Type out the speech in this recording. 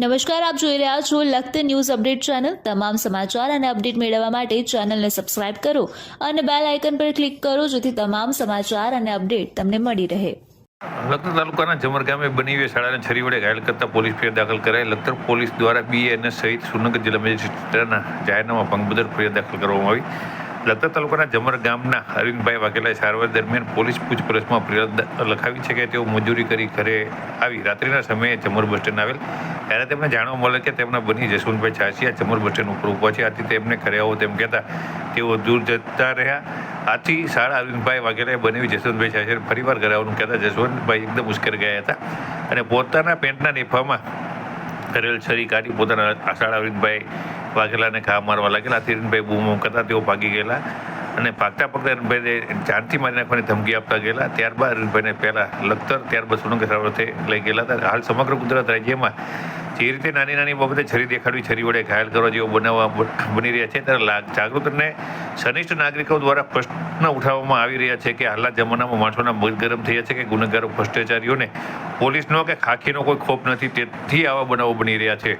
નમસ્કાર, આપ જોઈ રહ્યા છો લખત ન્યૂઝ અપડેટ ચેનલ. તમામ સમાચાર અને અપડેટ મેળવવા માટે ચેનલને સબસ્ક્રાઇબ કરો અને બેલ આઇકન પર ક્લિક કરો જેથી તમામ સમાચાર અને અપડેટ તમને મળી રહે. લખતર તાલુકાના જમર ગામે બની શાળાને છરી વડે ઘાયલ કરતા પોલીસ ફરિયાદ દાખલ કરાઈ. લખતર પોલીસ દ્વારા બીએનએસ સહિત સુરનગર જિલ્લા મેજિસ્ટ્રેટના જાહેરનામા ભંગ બદલ ફરિયાદ દાખલ કરવામાં આવી. લખતર તાલુકાના જમર ગામના અરવિંદભાઈ વાઘેલાએ સારવાર દરમિયાન પોલીસ પૂછપરછમાં ફરિયાદ લખાવી છે કે તેઓ મજૂરી કરી ઘરે આવી. રાત્રિના સમયે જમર બસ સ્ટેન્ડ આવેલ. ત્યારે તેમને જાણવા મળે કે તેમના બની જસવંતભાઈ છાસિયા જમર બસ સ્ટેન્ડ ઉપર છે. આથી તેમને ઘરે આવો તેમ કહેતા તેઓ દૂર જતા રહ્યા. આથી શાળા અરવિંદભાઈ વાઘેલાએ બનાવી જસવંતભાઈ છાસિયાને ફરીવાર ઘરે આવવાનું કહેતા જસવંતભાઈ એકદમ ઉશ્કેર ગયા હતા અને પોતાના પેન્ટના નેફામાં કરેલ છરી કાઢી પોતાના આશાળા અરવિંદભાઈ વાઘેલાને ઘા મારવા લાગેલા. આથી અરવિંદભાઈ બૂમો કરતા તેઓ ભાગી ગયેલા. અને ભાગતા ભાગતા અરવિંદભાઈને જાનથી મારી નાખવાની ધમકી આપતા ગયેલા. ત્યારબાદ અરવિંદભાઈને પહેલાં લખતર, ત્યારબાદ સુરંગ સારવારથી લઈ ગયેલા હતા. હાલ સમગ્ર ગુજરાત રાજ્યમાં જે રીતે નાની નાની બાબતે છરી દેખાડવી, છરી વડે ઘાયલ કરવા જેવો બનાવવા બની રહ્યા છે, ત્યારે જાગૃત અને સનિષ્ઠ નાગરિકો દ્વારા પ્રશ્ન ઉઠાવવામાં આવી રહ્યા છે કે હાલના જમાનામાં માણસોના મગજ ગરમ થયા છે કે ગુનેગારો, ભ્રષ્ટાચારીઓને પોલીસનો કે ખાખીનો કોઈ ખોફ નથી. તેથી આવા બનાવો બની રહ્યા છે.